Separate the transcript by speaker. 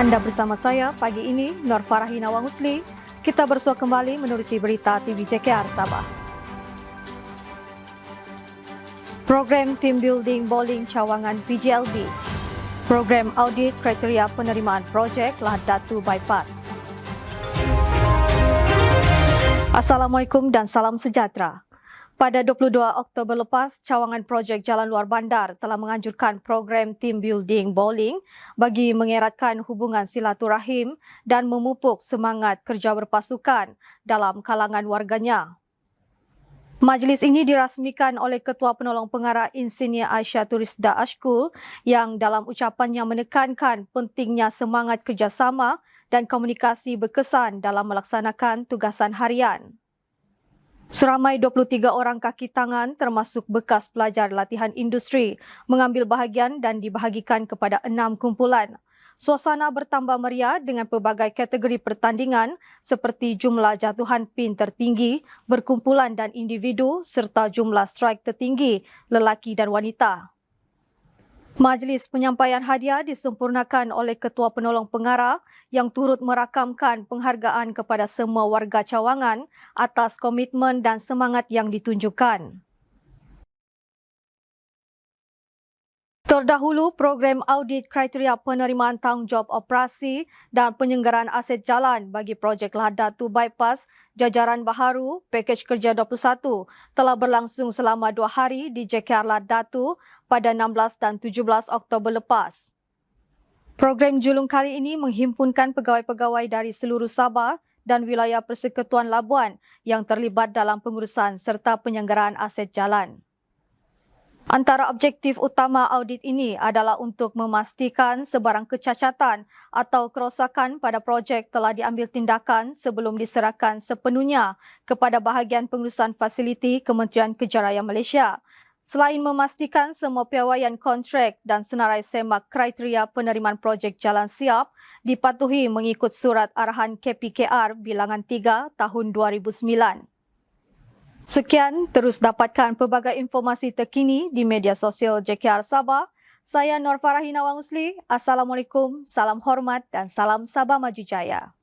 Speaker 1: Anda bersama saya pagi ini, Nur Farahi Nawang Usli. Kita bersua kembali menerusi berita TV JKR Sabah. Program Team Building Bowling Cawangan PGLB. Program Audit Kriteria Penerimaan Projek Lahad Datu Bypass. Assalamualaikum dan salam sejahtera. Pada 22 Oktober lepas, cawangan projek Jalan Luar Bandar telah menganjurkan program team building bowling bagi mengeratkan hubungan silaturahim dan memupuk semangat kerja berpasukan dalam kalangan warganya. Majlis ini dirasmikan oleh Ketua Penolong Pengarah Insinyur Aisyah Turisda Ashkul yang dalam ucapannya menekankan pentingnya semangat kerjasama dan komunikasi berkesan dalam melaksanakan tugasan harian. Seramai 23 orang kaki tangan termasuk bekas pelajar latihan industri mengambil bahagian dan dibahagikan kepada enam kumpulan. Suasana bertambah meriah dengan pelbagai kategori pertandingan seperti jumlah jatuhan pin tertinggi, berkumpulan dan individu serta jumlah strike tertinggi lelaki dan wanita. Majlis penyampaian hadiah disempurnakan oleh Ketua Penolong Pengarah yang turut merakamkan penghargaan kepada semua warga cawangan atas komitmen dan semangat yang ditunjukkan. Terdahulu, program audit kriteria penerimaan tanggungjawab operasi dan penyelenggaraan aset jalan bagi projek Lahadatu Bypass Jajaran Baharu Pakej Kerja 21 telah berlangsung selama dua hari di JKR Lahadatu pada 16 dan 17 Oktober lepas. Program julung kali ini menghimpunkan pegawai-pegawai dari seluruh Sabah dan wilayah Persekutuan Labuan yang terlibat dalam pengurusan serta penyelenggaraan aset jalan. Antara objektif utama audit ini adalah untuk memastikan sebarang kecacatan atau kerosakan pada projek telah diambil tindakan sebelum diserahkan sepenuhnya kepada bahagian pengurusan fasiliti Kementerian Kejarayaan Malaysia. Selain memastikan semua piawaian kontrak dan senarai semak kriteria penerimaan projek jalan siap dipatuhi mengikut surat arahan KPKR bilangan 3 tahun 2009. Sekian, terus dapatkan pelbagai informasi terkini di media sosial JKR Sabah. Saya Nur Farahina Wangusli. Assalamualaikum, salam hormat dan salam Sabah Maju Jaya.